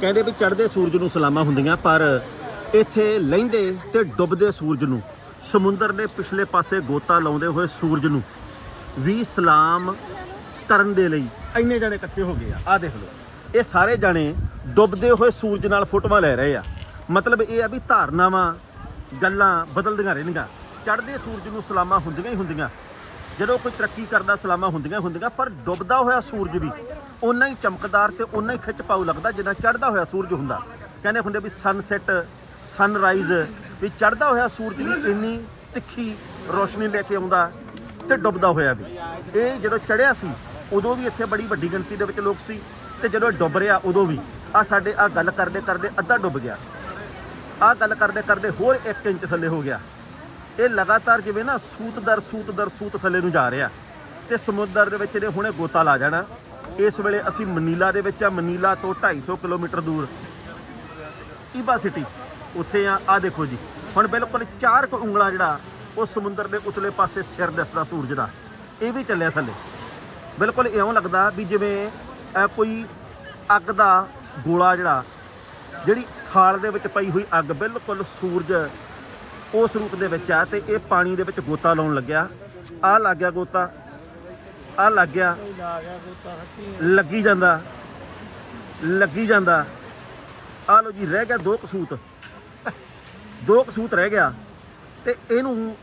ਕਹਿੰਦੇ ਵੀ ਚੜ੍ਹਦੇ ਸੂਰਜ ਨੂੰ ਸਲਾਮਾਂ ਹੁੰਦੀਆਂ, ਪਰ ਇੱਥੇ ਲਹਿੰਦੇ ਤੇ ਡੁੱਬਦੇ ਸੂਰਜ ਨੂੰ, ਸਮੁੰਦਰ ਦੇ ਪਿਛਲੇ ਪਾਸੇ ਗੋਤਾ ਲਾਉਂਦੇ ਹੋਏ ਸੂਰਜ ਨੂੰ ਵੀ ਸਲਾਮ ਕਰਨ ਦੇ ਲਈ ਇੰਨੇ ਜਣੇ ਇਕੱਠੇ ਹੋ ਗਏ ਆ। ਆ ਦੇਖ ਲਓ, ਇਹ ਸਾਰੇ ਜਾਣੇ ਡੁੱਬਦੇ ਹੋਏ ਸੂਰਜ ਨਾਲ ਫੋਟੋਆਂ ਲੈ ਰਹੇ ਆ। ਮਤਲਬ ਇਹ ਆ ਵੀ ਧਾਰਨਾਵਾਂ, ਗੱਲਾਂ ਬਦਲਦੀਆਂ ਰਹਿੰਦੀਆਂ ਚੜ੍ਹਦੇ ਸੂਰਜ ਨੂੰ ਸਲਾਮਾਂ ਹੁੰਦੀਆਂ ਹੀ ਹੁੰਦੀਆਂ। ਜਦੋਂ ਕੋਈ ਤਰੱਕੀ ਕਰਦਾ, ਸਲਾਮਾਂ ਹੁੰਦੀਆਂ ਹੀ ਹੁੰਦੀਆਂ, ਪਰ ਡੁੱਬਦਾ ਹੋਇਆ ਸੂਰਜ ਵੀ ਓਨਾ ਹੀ ਚਮਕਦਾਰ ਤੇ ਉਨਾ ਹੀ ਖਿੱਚ ਪਾਉ ਲੱਗਦਾ ਜਿੰਨਾ ਚੜ੍ਹਦਾ ਹੋਇਆ ਸੂਰਜ ਹੁੰਦਾ। ਕਹਿੰਦੇ ਹੁੰਦੇ ਵੀ ਸਨਸੈਟ ਸਨਰਾਈਜ਼ ਵੀ ਚੜ੍ਹਦਾ ਹੋਇਆ ਸੂਰਜ ਵੀ ਇੰਨੀ ਤਿੱਖੀ ਰੋਸ਼ਨੀ ਲੈ ਕੇ ਆਉਂਦਾ ਤੇ ਡੁੱਬਦਾ ਹੋਇਆ ਵੀ। ਇਹ ਜਦੋਂ ਚੜਿਆ ਸੀ, ਉਦੋਂ ਵੀ ਇੱਥੇ ਬੜੀ ਵੱਡੀ ਗਿਣਤੀ ਦੇ ਵਿੱਚ ਲੋਕ ਸੀ ਤੇ ਜਦੋਂ ਇਹ ਡੁੱਬ ਰਿਹਾ ਉਦੋਂ ਵੀ। ਆ ਸਾਡੇ ਆ ਗੱਲ ਕਰਦੇ ਕਰਦੇ ਅੱਧਾ ਡੁੱਬ ਗਿਆ। ਆ ਗੱਲ ਕਰਦੇ ਕਰਦੇ ਹੋਰ 1 ਇੰਚ ਥੱਲੇ ਹੋ ਗਿਆ। ਇਹ ਲਗਾਤਾਰ ਜਿਵੇਂ ਨਾ ਸੂਤ ਦਰ ਸੂਤ ਦਰ ਸੂਤ ਥੱਲੇ ਨੂੰ ਜਾ ਰਿਹਾ। ਤੇ ਸਮੁੰਦਰ ਦੇ ਵਿੱਚ ਨੇ ਹੁਣੇ ਗੋਤਾ ਲਾ ਜਾਣਾ। ਇਸ ਵੇਲੇ ਅਸੀਂ ਮਨੀਲਾ ਦੇ ਵਿੱਚ ਆ, ਮਨੀਲਾ ਤੋਂ 250 ਕਿਲੋਮੀਟਰ ਦੂਰ। ਈਬਾ ਸਿਟੀ, ਉੱਥੇ ਆ ਆ ਦੇਖੋ ਜੀ। ਹੁਣ ਬਿਲਕੁਲ ਚਾਰ ਕੁ ਉਂਗਲਾਂ ਜਿਹੜਾ, ਉਹ ਸਮੁੰਦਰ ਦੇ ਉਤਲੇ ਪਾਸੇ ਸਿਰ ਦਿਸਦਾ ਸੂਰਜ ਦਾ। ਇਹ ਵੀ ਚੱਲਿਆ ਥੱਲੇ। ਬਿਲਕੁਲ ਇਉਂ ਲੱਗਦਾ ਵੀ ਜਿਵੇਂ ਕੋਈ ਅੱਗ ਦਾ ਗੋਲਾ ਜਿਹੜਾ, ਜਿਹੜੀ ਖਾਲ ਦੇ ਵਿੱਚ ਪਈ ਹੋਈ ਅੱਗ, ਬਿਲਕੁਲ ਸੂਰਜ ਉਸ ਰੂਪ ਦੇ ਵਿੱਚ ਆ ਤੇ ਇਹ ਪਾਣੀ ਦੇ ਵਿੱਚ ਗੋਤਾ ਲਾਉਣ ਲੱਗਿਆ। ਆ ਲੱਗ ਗਿਆ ਗੋਤਾ। ਆ ਲੱਗ ਗਿਆ। ਲੱਗੀ ਜਾਂਦਾ। ਲੱਗੀ ਜਾਂਦਾ। ਆ ਲੋ ਜੀ, ਰਹਿ ਗਿਆ ਦੋ ਕਸੂਤ ਦੋ ਕਸੂਤ ਰਹਿ ਗਿਆ। ਤੇ ਇਹਨੂੰ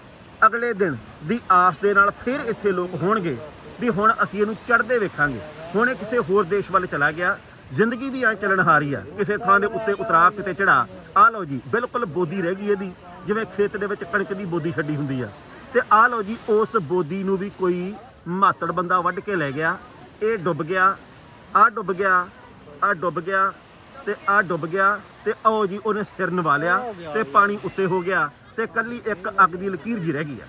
ਅਗਲੇ ਦਿਨ ਦੀ ਆਸ ਦੇ ਨਾਲ ਫਿਰ ਇੱਥੇ ਲੋਕ ਹੋਣਗੇ ਵੀ ਹੁਣ ਅਸੀਂ ਇਹਨੂੰ ਚੜ੍ਹਦੇ ਵੇਖਾਂਗੇ। ਹੁਣ ਇਹ ਕਿਸੇ ਹੋਰ ਦੇਸ਼ ਵੱਲ ਚਲਾ ਗਿਆ। ਜ਼ਿੰਦਗੀ ਵੀ ਆ ਚੱਲਣ ਹਾਰੀ ਆ। ਕਿਸੇ ਥਾਂ ਦੇ ਉੱਤੇ ਉਤਰਾ ਕਿਤੇ ਚੜਾ ਆ ਲਓ ਜੀ, ਬਿਲਕੁਲ ਬੋਦੀ ਰਹਿ ਗਈ ਇਹਦੀ। ਜਿਵੇਂ ਖੇਤ ਦੇ ਵਿੱਚ ਕਣਕ ਦੀ ਬੋਦੀ ਛੱਡੀ ਹੁੰਦੀ ਆ। ਤੇ ਆ ਲਓ ਜੀ, ਉਸ ਬੋਦੀ ਨੂੰ ਵੀ ਕੋਈ ਮਾਤੜ ਬੰਦਾ ਵੱਢ ਕੇ ਲੈ ਗਿਆ। ਇਹ ਡੁੱਬ ਗਿਆ ਆ ਡੁੱਬ ਗਿਆ ਆ ਡੁੱਬ ਗਿਆ ਤੇ ਆ ਡੁੱਬ ਗਿਆ ਤੇ ਆਓ ਜੀ ਉਹਨੇ ਸਿਰ ਨਵਾ ਲਿਆ ਤੇ ਪਾਣੀ ਉੱਤੇ ਹੋ ਗਿਆ ਤੇ ਕੱਲੀ ਇੱਕ ਅੱਗ ਦੀ ਲਕੀਰ ਜੀ ਰਹਿ ਗਈ ਆ।